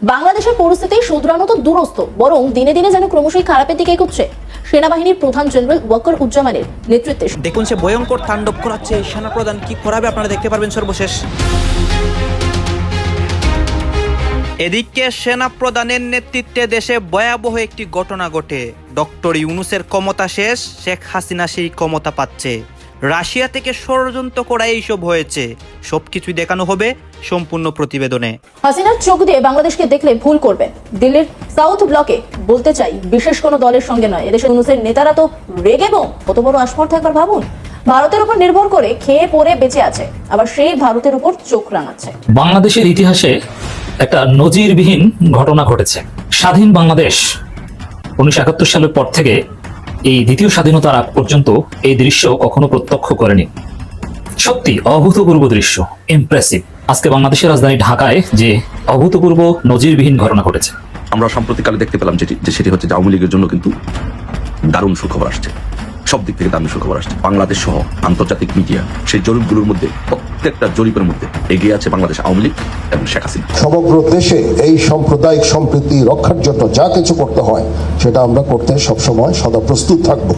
বাংলাদেশের পরিস্থিতি শুধরানো দূরস্থ বরং দিনে দিনে যেন ক্রমশই খারাপের দিকে এগোচ্ছে সেনাবাহিনীর প্রধান জেনারেল ওয়াকার উজ্জামানের নেতৃত্বে। দেখুন, সে ভয়ঙ্কর তাণ্ডব করাচ্ছে সেনাপ্রধান কি করাবে আপনারা দেখতে পারবেন সর্বশেষ। এদিকে সেনা প্রধানের নেতৃত্বে দেশে ভয়াবহ একটি ঘটনা ঘটে। ডক্টর ইউনুসের ক্ষমতা শেষ, শেখ হাসিনা সেই ক্ষমতা পাচ্ছে। রাশিয়া থেকে ষড়যন্ত্র করা এইসব হয়েছে। সবকিছুই দেখানো হবে সম্পূর্ণ প্রতিবেদনে। হাসিনার চোখ দিয়ে বাংলাদেশকে দেখলে ভুল করবেন। দিল্লির সাউথ ব্লকে বলতে চাই বিশেষ কোনো দলের সঙ্গে নয়। এদেশের ইউনুসের নেতারা তো রেগে বোম। কত বড় আস্পর্ধা একবার ভাবুন। ভারতের উপর নির্ভর করে খেয়ে পরে বেঁচে আছে। আবার সেই ভারতের উপর চোখ রাঙাচ্ছে। বাংলাদেশের ইতিহাসে একটা নজিরবিহীন ঘটনা ঘটেছে। স্বাধীন বাংলাদেশ উনিশশো একাত্তর সালের পর থেকে এই দ্বিতীয় স্বাধীনতার আগ পর্যন্ত এই দৃশ্য কখনো প্রত্যক্ষ করেনি। সত্যি, অভূতপূর্ব দৃশ্য। ইমপ্রেসিভ আজকে বাংলাদেশের রাজধানী ঢাকায় যে অভূতপূর্ব নজিরবিহীন ঘটনা ঘটেছে। আমরা সাম্প্রতিককালে দেখতে পেলাম যে সেটি হচ্ছে আওয়ামী লীগের জন্য কিন্তু দারুণ সুখবর আসছে। সব দিক থেকে দারুণ সুখবর আসছে। বাংলাদেশ সহ আন্তর্জাতিক মিডিয়া সেই জরিপগুলোর মধ্যে, প্রত্যেকটা জরিপের মধ্যে এগিয়ে আছে বাংলাদেশ আওয়ামী লীগ এবং শেখ হাসিনা। সমগ্র দেশে এই সাম্প্রদায়িক সম্প্রীতি রক্ষার জন্য যা কিছু করতে হয়, সেটা আমরা করতে সবসময় সদা প্রস্তুত থাকব।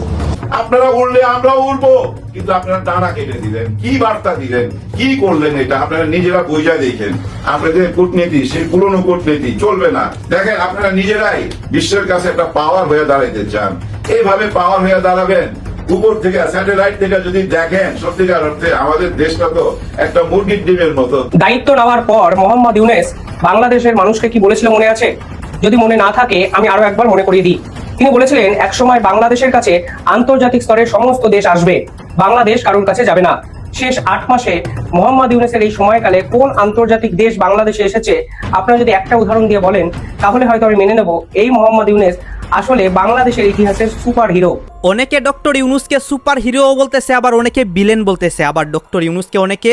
আপনারা উড়লে আমরাও উড়বো। কিন্তু আপনারা ডানা কেটে দিলেন, কি বার্তা দিলেন, কি করলেন এটা আপনারা নিজেরা বোঝা দেখেন। আপনাদের কূটনীতি, সেই পুরনো কূটনীতি চলবে না। দেখেন, আপনারা নিজেরাই বিশ্বের কাছে একটা পাওয়ার হয়ে দাঁড়াইতে চান। এইভাবে পাওয়ার হয়ে দাঁড়াবেন, উপর থেকে স্যাটেলাইট থেকে যদি দেখেন, সত্যিকার অর্থে আমাদের দেশটা তো একটা মুরগির ডিমের মতো। দায়িত্ব নেওয়ার পর মোহাম্মদ ইউনেস বাংলাদেশের মানুষকে কি বলেছিল মনে আছে? যদি মনে না থাকে, আমি আরও একবার মনে করিয়ে দিই। তিনি বলেছিলেন, একসময় বাংলাদেশের কাছে আন্তর্জাতিক স্তরের সমস্ত দেশ আসবে। বাংলাদেশ কারোর কাছে যাবে না। শেষ আট মাসে মোহাম্মদ ইউনেসের এই সময়কালে কোন আন্তর্জাতিক দেশ বাংলাদেশে এসেছে? আপনারা যদি একটা উদাহরণ দিয়ে বলেন, তাহলে হয়তো আমি মেনে নেব। এই মোহাম্মদ ইউনেস আসলে বাংলাদেশের ইতিহাসের সুপার হিরো অনেকে ডক্টর ইউনুসকে সুপার হিরো বলতেছে, আবার অনেকে বিলেন বলতেছে। আবার ডক্টর ইউনুসকে অনেকে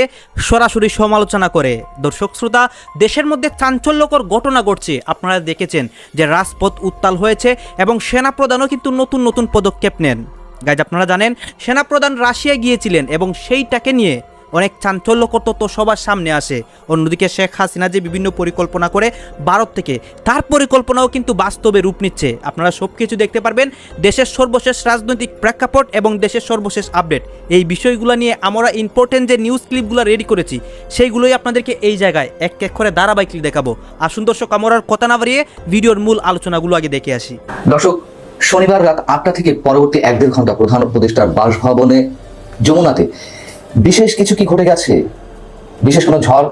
সরাসরি সমালোচনা করে। দর্শক শ্রোতা, দেশের মধ্যে চাঞ্চল্যকর ঘটনা ঘটছে। আপনারা দেখেছেন যে রাজপথ উত্তাল হয়েছে এবং সেনাপ্রধানও কিন্তু নতুন নতুন পদক্ষেপ নেন। গাইজ, আপনারা জানেন, সেনাপ্রধান রাশিয়া গিয়েছিলেন এবং সেইটাকে নিয়ে অনেক চাঞ্চল্যকর তথ্য সবার সামনে আসে। অন্যদিকে শেখ হাসিনা যে বিভিন্ন পরিকল্পনা করে ভারত থেকে, তার পরিকল্পনাও কিন্তু বাস্তবে রূপ নিচ্ছে। আপনারা সব কিছু দেখতে পারবেন, দেশের সর্বশেষ রাজনৈতিক প্রেক্ষাপট এবং দেশের সর্বশেষ আপডেট। এই বিষয়গুলো নিয়ে আমরা ইম্পর্টেন্ট যে নিউজ ক্লিপগুলো রেডি করেছি, সেইগুলোই আপনাদেরকে এই জায়গায় এক এক করে ধারাবাহিক দেখাবো। আসুন দর্শক, আমরা কথা না বাড়িয়ে ভিডিওর মূল আলোচনাগুলো আগে দেখে আসি। দর্শক শনিবার রাত আটটা থেকে পরবর্তী এক দেড় ঘণ্টা প্রধান উপদেষ্টার বাসভবনে যমুনাতে বিশেষ কিছু কি ঘটে গেছে? বিশেষ কোনো ঝড়?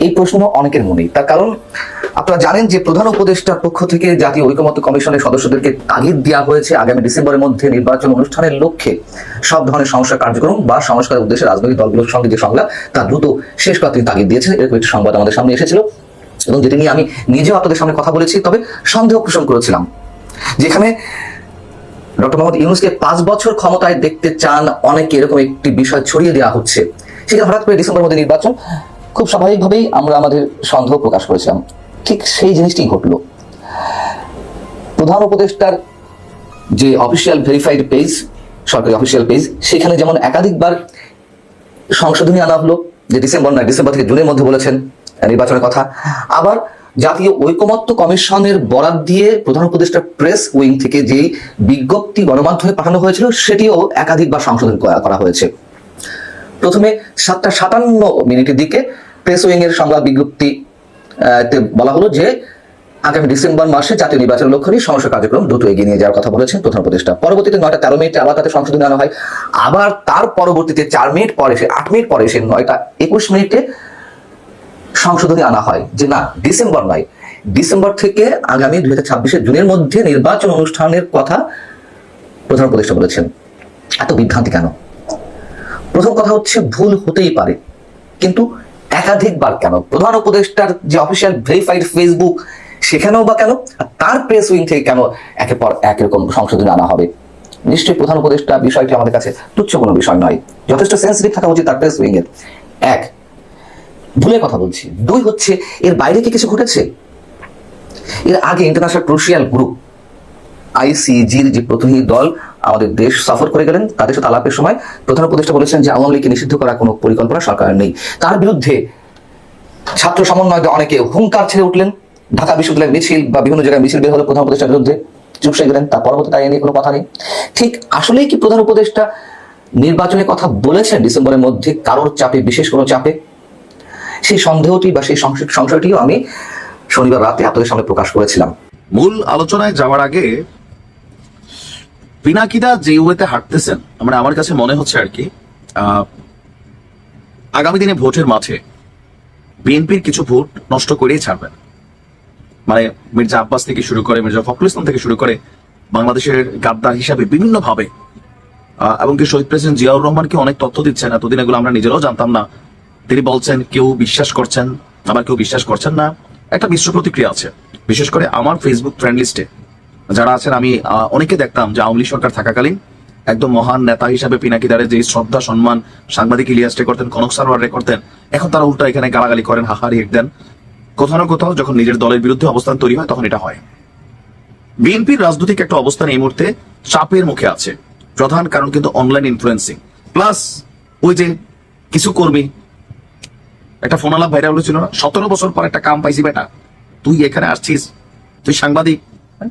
এই প্রশ্ন অনেকের মনেই। তার কারণ, আপনারা জানেন যে প্রধান উপদেষ্টার পক্ষ থেকে জাতীয় ঐকমত্য কমিশনের সদস্যদেরকে তাগিদ দেওয়া হয়েছে আগামী ডিসেম্বরের মধ্যে নির্বাচন অনুষ্ঠানের লক্ষ্যে। সব ধরনের সংস্কার কার্যক্রম বা সংস্কারের উদ্দেশ্যে রাজনৈতিক দলগুলোর সঙ্গে যে সংলাপ, তা দ্রুত শেষ করার তিনি তাগিদ দিয়েছেন। এরকম একটি সংবাদ আমাদের সামনে এসেছিল। এবং যেটি নিয়ে আমি নিজেও আপনাদের সামনে কথা বলেছি, তবে সন্দেহ পোষণ করেছিলাম। যেখানে ডক্টর মোহাম্মদ ইউনুসকে পাঁচ বছর ক্ষমতায় দেখতে চান অনেকে, এরকম একটি বিষয় ছড়িয়ে দেওয়া হচ্ছে। সেখানে হঠাৎ করে ডিসেম্বর মধ্যে নির্বাচন। খুব স্বাভাবিকভাবেই আমরা আমাদের সন্দেহ প্রকাশ করেছিলাম। ঠিক সেই জিনিসটি ঘটলো। প্রধান উপদেষ্টার যে অফিসিয়াল ভেরিফাইড পেজ সরকারি অফিসিয়াল পেজ সেখানে যেমন একাধিকবার সংশোধনী আনা হলো যে ডিসেম্বর নয়, ডিসেম্বর থেকে জুনের মধ্যে বলেছেন নির্বাচনের কথা। আবার জাতীয় ঐকমত্য কমিশনের বরাদ দিয়ে প্রধান উপদেষ্টা প্রেস উইং থেকে যে বিজ্ঞপ্তি গণমাধ্যমে পাঠানো হয়েছিল, সেটিও একাধিকবার সংশোধন করা হয়েছে। প্রথমে সাতটা সাতান্ন মিনিটের দিকে প্রেস উইং এর সংবাদ বিজ্ঞপ্তি বলা হলো যে আগামী ডিসেম্বর মাসে জাতীয় নির্বাচনের লক্ষ্য নিয়ে সমস্যা কার্যক্রম দ্রুত এগিয়ে নিয়ে যাওয়ার কথা বলেছেন প্রধান উপদেষ্টা। পরবর্তীতে নয়টা তেরো মিনিটে আবার তাতে সংশোধনী আনা হয়। আবার তার পরবর্তীতে চার মিনিট পরে সে আট মিনিট পরে সে নয়টা একুশ মিনিটে সংশোধনী আনা হয়। যে না, ডিসেম্বর নয়। ডিসেম্বর থেকে আগামী দুই হাজার ছাব্বিশের জুনের মধ্যে নির্বাচন অনুষ্ঠানের কথা প্রধান উপদেষ্টা বলেছেন। এত বিভ্রান্তি কেন? প্রথম কথা হচ্ছে ভুল হতেই পারে। কিন্তু একাধিকবার কেন? প্রধান উপদেষ্টার যে অফিসিয়াল ভেরিফাইড ফেসবুক সেখানেও বা কেন? আর তার প্রেস উইং থেকে কেন একের পর এক সংশোধনী আনা হবে? নিশ্চয়ই প্রধান উপদেষ্টা বিষয়টি আমাদের কাছে তুচ্ছ কোনো বিষয় নয়। যথেষ্ট সেন্সিটিভ থাকা উচিত তার প্রেস উইং এর। এক ভুলে কথা বলছি। দুই হচ্ছে, এর বাইরে কি কিছু ঘটেছে? এর আগে ইন্টারন্যাশনাল ক্রুশিয়াল গ্রুপ আইসিজির যে প্রতিনিধি দল আমাদের দেশ সফর করে গেলেন, তাদের সাথে আলাপের সময় প্রধান উপদেষ্টা বলেছেন যে আওয়ামী লীগকে নিষিদ্ধ করার কোনো পরিকল্পনা সরকারের নেই। তার বিরুদ্ধে ছাত্র সমন্বয়কে অনেকে হুঙ্কার ছেড়ে উঠলেন। ঢাকা বিশ্ববিদ্যালয়ের মিছিল বা বিভিন্ন জায়গায় মিছিল বের হলো প্রধান উপদেষ্টার বিরুদ্ধে চুপসে গেলেন, তার পরবর্তী তাই নিয়ে কোনো কথা নেই। ঠিক আসলেই কি প্রধান উপদেষ্টা নির্বাচনের কথা বলেছেন ডিসেম্বরের মধ্যে, কারোর চাপে, বিশেষ কোনো চাপে? সেই সন্দেহটি বা সেই সংশয়- সংশয়টিও আমি শনিবার রাতে আপনাদের সামনে প্রকাশ করেছিলাম। মূল আলোচনায় যাওয়ার আগে পিনাকিদা যে ওয়েতে হাঁটতেছেন মানে আমার কাছে মনে হচ্ছে আর কি আগামী দিনে ভোটের মাঠে বিএনপির কিছু ভোট নষ্ট করেই ছাড়বেন। মানে মির্জা আব্বাস থেকে শুরু করে, মির্জা ফখরুল ইসলাম থেকে শুরু করে বাংলাদেশের গাদ্দার হিসাবে বিভিন্ন ভাবে এবং কি শহীদ প্রেসিডেন্ট জিয়াউর রহমানকে অনেক তথ্য দিচ্ছেন, এতদিন এগুলো আমরা নিজেরাও জানতাম না। তিনি বলছেন, কেউ বিশ্বাস করছেন, আবার কেউ বিশ্বাস করছেন না। একটা মিশ্র প্রতিক্রিয়া আছে। বিশেষ করে আমার ফেসবুক ফ্রেন্ড লিস্টে যারা আছেন, আমি অনেকে দেখতাম যে আওয়ামী সরকার থাকাকালীন একদম মহান নেতা হিসাবে পিনাকিদারের যে শ্রদ্ধা, সম্মান সাংবাদিক ইলিয়াসটে করতেন কনক সারওয়ারে করতেন এখন তারা উল্টা এখানে গালাগালি করেন হাহারি হিট দেন। কোথাও না কোথাও যখন নিজের দলের বিরুদ্ধে অবস্থান তৈরি হয়, তখন এটা হয়। বিএনপির রাজনৈতিক একটা অবস্থান এই মুহূর্তে চাপের মুখে আছে। প্রধান কারণ কিন্তু অনলাইন ইনফ্লুয়েন্সিং প্লাস ওই যে কিছু কর্মী, একটা ফোন আলাপ ভাইরাল হয়েছিল না? সতেরো বছর পর একটা কাম পাইছি বেটা। তুই এখানে আসছিস? তুই সাংবাদিক? হ্যাঁ?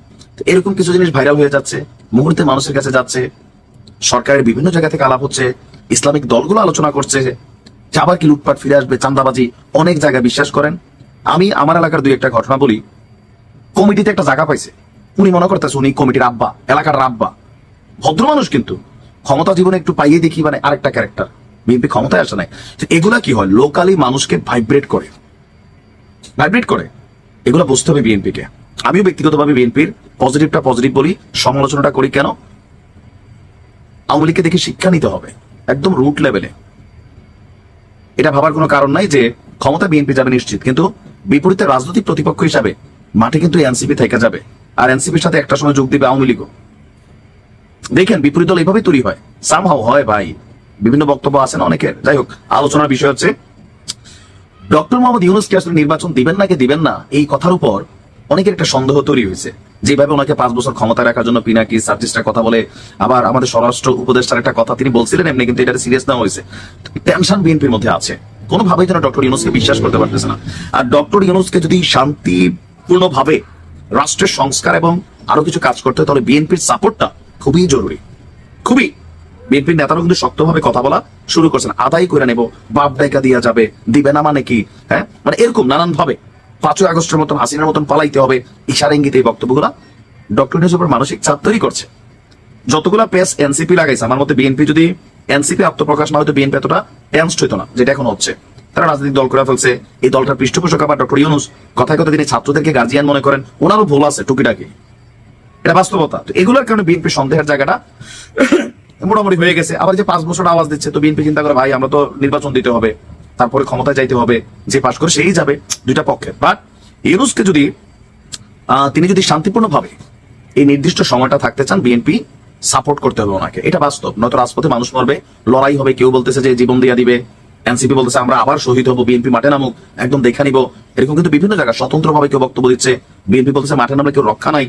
এরকম কিছু জিনিস ভাইরাল হয়ে যাচ্ছে, মুহূর্তে মানুষের কাছে যাচ্ছে। সরকারের বিভিন্ন জায়গা থেকে আলাপ হচ্ছে, ইসলামিক দলগুলো আলোচনা করছে যে আবার কি লুটপাট ফিরে আসবে চান্দাবাজি অনেক জায়গায় বিশ্বাস করেন। আমি আমার এলাকার দুই একটা ঘটনা বলি। কমিটিতে একটা জায়গা পাইছে। উনি মনে করতেছে উনি কমিটির আব্বা, এলাকার আব্বা। ভদ্র মানুষ কিন্তু। ক্ষমতা জীবনে একটু পাইয়ে দেখি মানে আরেকটা ক্যারেক্টার বিএনপি ক্ষমতায় আসে নাই। এগুলা কি হয়? লোকালি মানুষকে ভাইব্রেট করে। ভাইব্রেট করে। এগুলো বুঝতে হবে বিএনপিকে। আমিও ব্যক্তিগতভাবে বিএনপির পজিটিভটা পজিটিভ বলি, সমালোচনাটা করি কেন? আওয়ামী লীগকে দেখে শিক্ষা নিতে হবে। একদম রুট লেভেলে এটা ভাবার কোনো কারণ নাই যে ক্ষমতা বিএনপি যাবে নিশ্চিত। কিন্তু বিপরীতে রাজনৈতিক প্রতিপক্ষ হিসাবে মাঠে কিন্তু এনসিপি থেকে যাবে। আর এনসিপির সাথে একটা সময় যোগ দিবে আওয়ামী লীগও। দেখেন, বিপরীত দল এইভাবে তৈরি হয়। সামহাও হয় ভাই। বিভিন্ন বক্তব্য আছেন অনেকের। যাই হোক, আলোচনার বিষয় হচ্ছে, ডক্টর মোহাম্মদ ইউনুস কি আসলে নির্বাচন দিবেন নাকি দিবেন না, এই কথার উপর অনেকের একটা সন্দেহ তৈরি হয়েছে। যেভাবে ওনাকে পাঁচ বছর ক্ষমতা রাখার জন্য পিনাকি সার্জিস্টার কথা বলে, আবার আমাদের স্বরাষ্ট্র উপদেষ্টার একটা কথা তিনি বলছিলেন, এমনি কিন্তু এটা সিরিয়াস নেওয়া হয়েছে। টেনশন বিএনপির মধ্যে আছে। কোনোভাবেই যেন ডক্টর ইউনুসকে বিশ্বাস করতে পারতেছে না। আর ডক্টর ইউনুসকে যদি শান্তিপূর্ণভাবে রাষ্ট্রের সংস্কার এবং আরও কিছু কাজ করতে হয়, তাহলে বিএনপির সাপোর্টটা খুবই জরুরি। খুবই। বিএনপির নেতারা কিন্তু শক্তভাবে কথা বলা শুরু করছেন, আদায় করে নেব, বাপ ডাইকা দিয়া যাবে, দিবে না মানে কি? হ্যাঁ? মানে এরকম নানান ভাবে পাঁচই আগস্টের মতন, হাসিনার মতন পালাইতে হবে ইশারা ইঙ্গিত এই বক্তব্যগুলা। ডক্টর ইউনুসের উপর মানসিক চাপ তৈরি করছে। যতগুলা পেস এনসিপি লাগাইছে, আমার মতে বিএনপি যদি এনসিপি আত্মপ্রকাশ না হয়তো বিএনপি এতটা টেন্সড হইতো না, যেটা এখন হচ্ছে। তারা রাজনৈতিক দল করে ফেলছে, এই দলটার পৃষ্ঠপোষক আবার ডক্টর ইউনুস। কথায় কথা তিনি ছাত্রদেরকে গার্জিয়ান মনে করেন, ওনারও ভুল আছে টুকিটাকি। এটা বাস্তবতা। তো এগুলোর কারণে বিএনপি সন্দেহের জায়গাটা মোটামুটি হয়ে গেছে। আবার যে পাঁচ বছর আওয়াজ দিচ্ছে, তো বিএনপি চিন্তা করে, ভাই, আমরা তো নির্বাচন দিতে হবে। তারপরে ক্ষমতায় যাইতে হবে। যে পাশ করে সেই যাবে। দুইটা পক্ষে। বাট ইউনুসকে যদি তিনি যদি শান্তিপূর্ণভাবে এই নির্দিষ্ট সময়টা থাকতে চান বিএনপি সাপোর্ট করতে হবে ওনাকে। এটা বাস্তব, নয়তো রাজপথে মানুষ মরবে, লড়াই হবে, কেউ বলতেছে যে জীবন দিয়া দিবে, এনসিপি বলতেছে আমরা আবার শহীদ হব, বিএনপি মাঠে নামুক, একদম দেখা নিব। এরকম কিন্তু বিভিন্ন জায়গায় স্বতন্ত্রভাবে কেউ বক্তব্য দিচ্ছে, বিএনপি বলতেছে মাঠে নামলে কেউ রক্ষা নাই।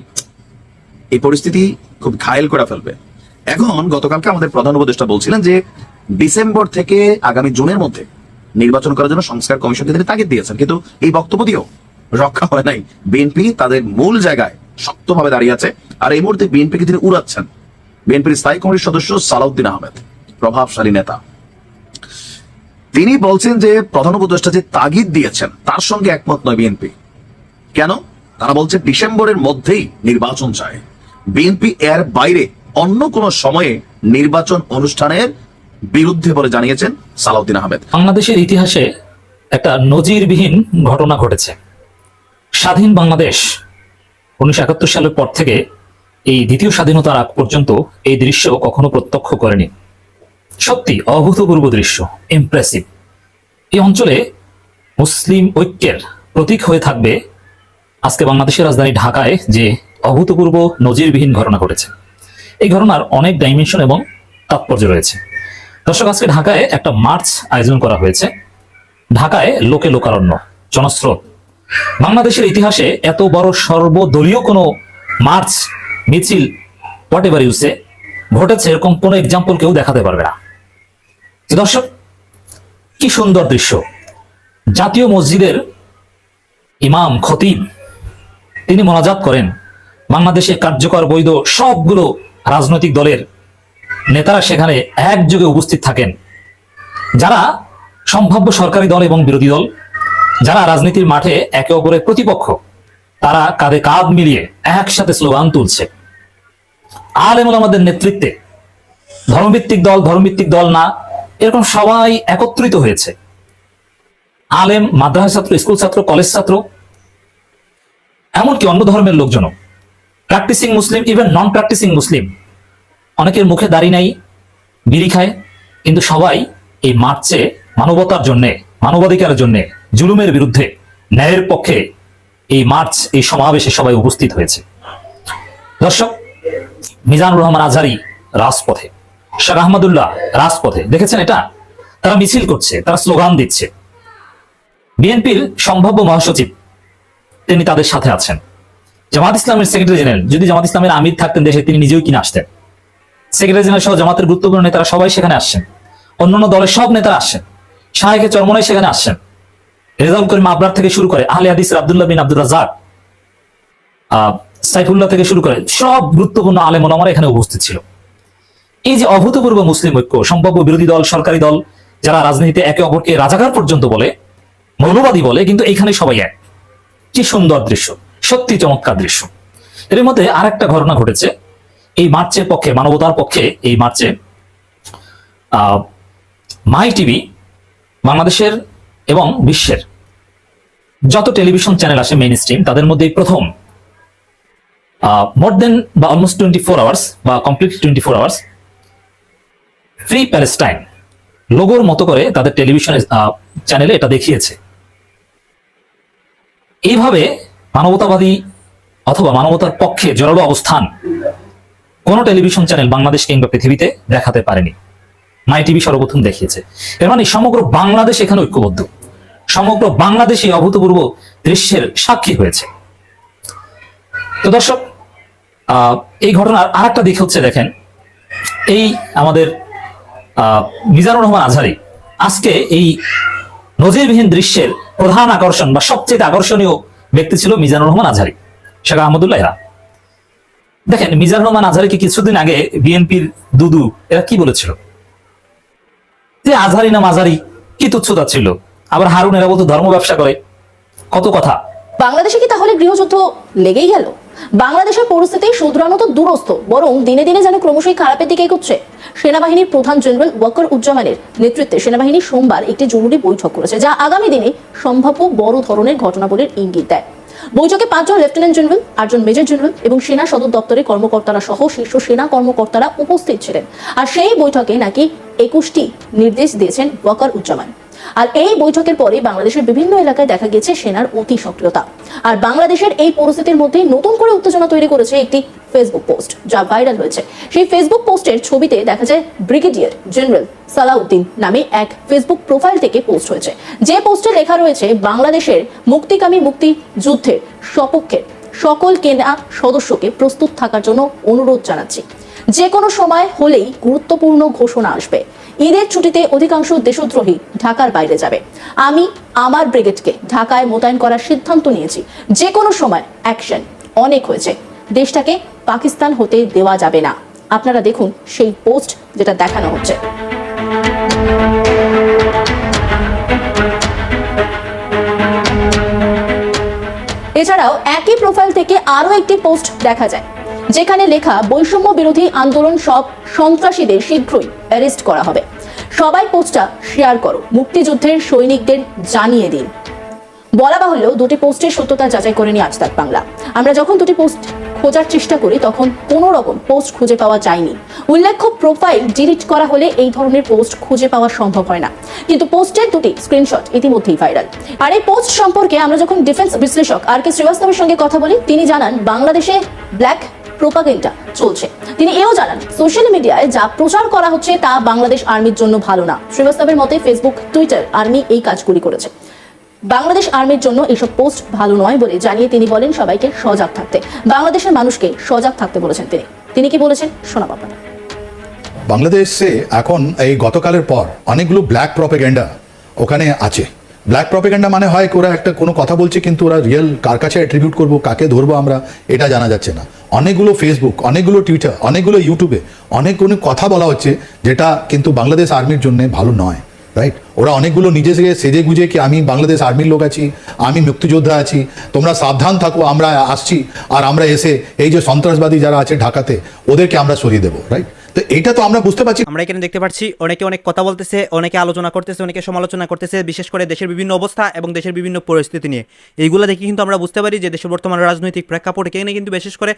এই পরিস্থিতি খুব ঘায়েল করে ফেলবে। এখন গতকালকে আমাদের প্রধান উপদেষ্টা বলছিলেন যে ডিসেম্বর থেকে আগামী জুনের মধ্যে নির্বাচন করার জন্য সংস্কার কমিশনকে তিনি তাগিদ দিয়েছেন, কিন্তু এই বক্তব্য দিয়েও রক্ষা হয় নাই। বিএনপি তাদের মূল জায়গায় শক্তভাবে দাঁড়িয়ে আছে, আর এই মুহূর্তে বিএনপিকে তিনি উড়াচ্ছেন। বিএনপির স্থায়ী কমিটির সদস্য সালাউদ্দিন আহমেদ, প্রভাবশালী নেতা। তিনি বলছেন যে প্রধান উপদেষ্টা যে তাগিদ দিয়েছেন, তার সঙ্গে একমত নয় বিএনপি। কেন? তারা বলছে ডিসেম্বরের মধ্যেই নির্বাচন চায়। বিএনপি এর বাইরে অন্য কোন সময়ে নির্বাচন অনুষ্ঠানের বিরুদ্ধে বলে জানিয়েছেন সালাউদ্দিন আহমেদ। বাংলাদেশের ইতিহাসে একটা নজিরবিহীন ঘটনা ঘটেছে। স্বাধীন বাংলাদেশ উনিশশো একাত্তর সালের পর থেকে এই দ্বিতীয় স্বাধীনতার আগ পর্যন্ত এই দৃশ্য কখনো প্রত্যক্ষ করেনি। সত্যি অভূতপূর্ব দৃশ্য ইমপ্রেসিভ এই অঞ্চলে মুসলিম ঐক্যের প্রতীক হয়ে থাকবে আজকে বাংলাদেশের রাজধানী ঢাকায় যে অভূতপূর্ব নজিরবিহীন ঘটনা ঘটেছে। এই ঘটনার অনেক ডাইমেনশন এবং তাৎপর্য রয়েছে। দর্শক, আজকে ঢাকায় একটা মার্চ আয়োজন করা হয়েছে। ঢাকায় লোকে লোকারণ্য, জনস্রোত। বাংলাদেশের ইতিহাসে এত বড় সর্বদলীয় কোনো মার্চ মিছিল হোয়াট এভার ইউসে ঘটেছে এরকম কোনো এক্সাম্পল কেউ দেখাতে পারবে না। দর্শক, কি সুন্দর দৃশ্য। জাতীয় মসজিদের ইমাম, খতিব, তিনি মোনাজাত করেন। বাংলাদেশে কার্যকর বৈধ সবগুলো রাজনৈতিক দলের নেতারা সেখানে একযোগে উপস্থিত থাকেন। যারা সম্ভাব্য সরকারি দল এবং বিরোধী দল, যারা রাজনীতির মাঠে একে অপরের প্রতিপক্ষ, তারা কাঁধে কাঁধ মিলিয়ে একসাথে স্লোগান তুলছে। আলেম আমাদের নেতৃত্বে, ধর্মভিত্তিক দল ধর্মভিত্তিক দল না, এরকম সবাই একত্রিত হয়েছে। আলেম, মাদ্রাসা ছাত্র, স্কুল ছাত্র, কলেজ ছাত্র, এমনকি অন্য ধর্মের লোকজনও। Practising Muslim even non practising Muslim অনেকের মুখে দাড়ি নাই, বিড়ি খায়, কিন্তু সবাই এই মার্চে মানবতার জন্যে, মানবাধিকারের জন্যে, জুলুমের বিরুদ্ধে, ন্যায়ের পক্ষে এই মার্চ, এই সমাবেশে সবাই উপস্থিত হয়েছে। দর্শক মিজানুর রহমান আজহারি রাজপথে শেখ আহমদুল্লাহ রাজপথে। দেখেছেন এটা? তারা মিছিল করছে তারা স্লোগান দিচ্ছে। বিএনপির সম্ভাব্য মহাসচিব তিনি তাদের সাথে আছেন। জামাত ইসলামের সেক্রেটারি জেনারেল যদি জামাত ইসলামের আমির থাকতেন দেশে তিনি নিজেও কিনা আসতেন? সেক্রেটারি জেনারেল সহ জামাতের গুরুত্বপূর্ণ নেতারা সবাই সেখানে আসছেন। অন্যান্য দলের সব নেতারা আসছেন। শাহেকে চরমনাই সেখানে আসছেন। রেজাউল করিম আবরার থেকে শুরু করে আহলে হাদিসের আব্দুল্লাহ বিন আব্দুল রাজাক আহ, সাইফুল্লাহ থেকে শুরু করে সব গুরুত্বপূর্ণ আলেম ওলামারা এখানে উপস্থিত ছিল। এই যে অভূতপূর্ব মুসলিম ঐক্য, সম্ভাব্য বিরোধী দল, সরকারি দল, যারা রাজনীতিতে একে অপরকে রাজাকার পর্যন্ত বলে, মৌলবাদী বলে, কিন্তু এখানে সবাই এক। কি সুন্দর দৃশ্য, সত্যি চমৎকার দৃশ্য। এর মধ্যে আর একটা ঘটনা ঘটেছে। এই মার্চের পক্ষে, মানবতার পক্ষে এই মার্চে মাই টিভি বাংলাদেশের এবং বিশ্বের যত টেলিভিশন চ্যানেল আসে মেইন স্ট্রিম তাদের মধ্যে প্রথম মোর দেন বা অলমোস্ট টোয়েন্টি ফোর আওয়ার্স বা complete twenty four hours free Palestine লোগোর মতো করে তাদের টেলিভিশনের চ্যানেলে এটা দেখিয়েছে। এইভাবে মানবতাবাদী অথবা মানবতার পক্ষে জোরালো অবস্থান কোন টেলিভিশন চ্যানেল বাংলাদেশ কিংবা পৃথিবীতে দেখাতে পারেনি। মাই টিভি সর্বপ্রথম দেখিয়েছে। এর মানে সমগ্র বাংলাদেশ এখানে ঐক্যবদ্ধ। সমগ্র বাংলাদেশ এই অভূতপূর্ব দৃশ্যের সাক্ষী হয়েছে। তো দর্শক এই ঘটনার আর একটা দিক হচ্ছে দেখেন, এই আমাদের মিজানুর রহমান আজহারি, আজকে এই নজিরবিহীন দৃশ্যের প্রধান আকর্ষণ বা সবচেয়ে আকর্ষণীয় ব্যক্তি ছিল মিজানুর রহমান আজহারি, শেখ আহমদুল্লাহ এরা। দেখেন, মিজানুর রহমান আজহারিকে কিছুদিন আগে বিএনপির দুদু, এরা কি বলেছিল? যে আজহারি না মাঝারি কি তুচ্ছতা ছিল? আবার হারুন এরা বলতো ধর্ম ব্যবসা করে। কত কথা। বাংলাদেশে কি তাহলে গৃহযুদ্ধ লেগেই গেল? বাংলাদেশের পরিস্থিতি শুধরানো তো দূরস্থ বরং দিনে দিনে যেন ক্রমশই খারাপের দিকে এগোচ্ছে। সেনাবাহিনীর প্রধান জেনারেল ওয়াকার উজ্জামানের নেতৃত্বে সেনাবাহিনী সোমবার একটি জরুরি বৈঠক করেছে, যা আগামী দিনে সম্ভাব্য বড় ধরনের ঘটনাবলীর ইঙ্গিত দেয়। বৈঠকে পাঁচজন লেফটেন্যান্ট জেনারেল, আটজন মেজর জেনারেল এবং সেনা সদর দপ্তরের কর্মকর্তারা সহ শীর্ষ সেনা কর্মকর্তারা উপস্থিত ছিলেন। আর সেই বৈঠকে নাকি একুশটি নির্দেশ দিয়েছেন ওয়াকার উজ্জামান। আর এই বৈঠকের পরে বাংলাদেশের বিভিন্ন এলাকায় দেখা গেছে সেনার অতি সক্রিয়তা। আর বাংলাদেশের এই পরিস্থিতির মধ্যে নতুন করে উত্তেজনা তৈরি করেছে একটি ফেসবুক পোস্ট যা ভাইরাল হয়েছে। সেই ফেসবুক পোস্টের ছবিতে দেখা যায় ব্রিগেডিয়ার জেনারেল সালাউদ্দিন নামে এক ফেসবুক প্রোফাইল থেকে পোস্ট হয়েছে। যে পোস্টে লেখা রয়েছে, বাংলাদেশের মুক্তিকামী মুক্তি যুদ্ধের সপক্ষে সকল কেনা সদস্যকে প্রস্তুত থাকার জন্য অনুরোধ জানাচ্ছি। যে কোনো সময় হলেই গুরুত্বপূর্ণ ঘোষণা আসবে। ঈদের ছুটিতে অধিকাংশ দেশদ্রোহী ঢাকার বাইরে যাবে। আমি আমার ব্রিগেডকে ঢাকায় মোতায়েন করার সিদ্ধান্ত নিয়েছি। যে কোনো সময় অ্যাকশন অনেক হয়েছে। দেশটাকে পাকিস্তান হতে দেওয়া যাবে না। আপনারা দেখুন সেই পোস্ট যেটা দেখানো হচ্ছে। এছাড়াও একই প্রোফাইল থেকে আরও একটি পোস্ট দেখা যায়। যেখানে লেখা, বৈষম্য বিরোধী আন্দোলন সব সন্ত্রাসীদের শীঘ্রই অ্যারেস্ট করা হবে। সবাই পোস্টটা শেয়ার করো। মুক্তিযুদ্ধের সৈনিকদের জানিয়ে দিন। বলা বাহুল্য, দুটি পোস্টের সত্যতা যাচাই করে নিয়ে আজ তাক বাংলা। আমরা যখন দুটি পোস্ট খোঁজার চেষ্টা করি, তখন কোনো রকম পোস্ট খুঁজে পাওয়া যায়নি। উল্লেখ্য, প্রোফাইল ডিলিট করা হলে এই ধরনের পোস্ট খুঁজে পাওয়া সম্ভব হয় না। কিন্তু পোস্টের দুটি স্ক্রিনশট ইতিমধ্যেই ভাইরাল। আর এই পোস্ট সম্পর্কে আমরা যখন ডিফেন্স বিশ্লেষক আর কে শ্রীবাস্তবের সঙ্গে কথা বলি, তিনি জানান, বাংলাদেশে ব্ল্যাক প্রোপাগেন্ডা চলছে। তিনি এও জানান সোশ্যাল মিডিয়ায় যা প্রচার করা হচ্ছে তা বাংলাদেশ আর্মির জন্য ভালো না। শ্রীবাস্তবের মতে ফেসবুক টুইটার আর্মি এই কাজগুলি করেছে। বাংলাদেশ আর্মির জন্য এসব পোস্ট ভালো নয় বলে জানিয়ে তিনি বলেন সবাইকে সজাগ থাকতে। বাংলাদেশের মানুষকে সজাগ থাকতে বলেছেন তিনি। তিনি কি বলেছেন? শোনা বাবা বাংলাদেশে এখন এই গতকালের পর অনেকগুলো ব্ল্যাক প্রপেগেন্ডা ওখানে আছে। ব্ল্যাক প্রপাগান্ডা মানে হয় ওরা একটা কোনো কথা বলছে কিন্তু ওরা রিয়েল কার কাছে অ্যাট্রিবিউট করব, কাকে ধরবো আমরা, এটা জানা যাচ্ছে না। অনেকগুলো ফেসবুক অনেকগুলো টুইটার অনেকগুলো ইউটিউবে অনেক কোনো কথা বলা হচ্ছে যেটা কিন্তু বাংলাদেশ আর্মির জন্য ভালো নয় রাইট ওরা অনেকগুলো নিজে থেকে সেজে গুজে কি আমি বাংলাদেশ আর্মির লোক আছি, আমি মুক্তিযোদ্ধা আছি, তোমরা সাবধান থাকো, আমরা আসছি, আর আমরা এসে এই যে সন্ত্রাসবাদী যারা আছে ঢাকাতে, ওদেরকে আমরা সরিয়ে দেবো রাইট তো এটা তো আমরা বুঝতে পারছি। আমরা এখানে দেখতে পাচ্ছি, অনেকে অনেক কথা বলতেছে, অনেকে আলোচনা করতেছে, অনেকে সমালোচনা করতেছে, বিশেষ করে দেশের বিভিন্ন অবস্থা এবং দেশের বিভিন্ন পরিস্থিতি নিয়ে। এইগুলো দেখে কিন্তু আমরা বুঝতে পারি যে দেশের বর্তমান রাজনৈতিক প্রেক্ষাপট এখানে কিন্তু বিশেষ করে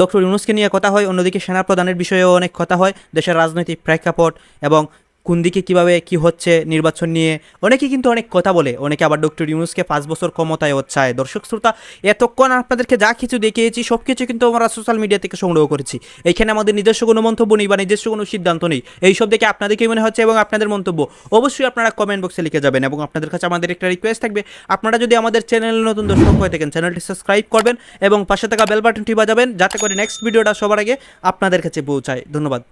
ডক্টর ইউনুসকে নিয়ে কথা হয়, অন্যদিকে সেনা প্রধানের বিষয়েও অনেক কথা হয়, দেশের রাজনৈতিক প্রেক্ষাপট এবং কোন দিকে কীভাবে কি হচ্ছে নির্বাচন নিয়ে? অনেকে কিন্তু অনেক কথা বলে। অনেকে আবার ডক্টর ইউনুসকে পাঁচ বছর ক্ষমতায় হচ্ছায়। দর্শক শ্রোতা, এতক্ষণ আপনাদেরকে যা কিছু দেখিয়েছি সব কিছু কিন্তু আমরা সোশ্যাল মিডিয়া থেকে সংগ্রহ করেছি। এখানে আমাদের নিজস্ব কোনো মন্তব্য নেই বা নিজস্ব কোনো সিদ্ধান্ত নেই। এই সব দেখে আপনাদেরকে মনে হচ্ছে এবং আপনাদের মন্তব্য অবশ্যই আপনারা কমেন্ট বক্সে লিখে যাবেন এবং আপনাদের কাছে আমাদের একটা রিকোয়েস্ট থাকবে। আপনারা যদি আমাদের চ্যানেল নতুন দর্শক হয়ে থাকেন চ্যানেলটি সাবস্ক্রাইব করবেন এবং পাশে থাকা বেল বাটনটি বাজাবেন, যাতে করে নেক্সট ভিডিওটা সবার আগে আপনাদের কাছে পৌঁছায়। ধন্যবাদ।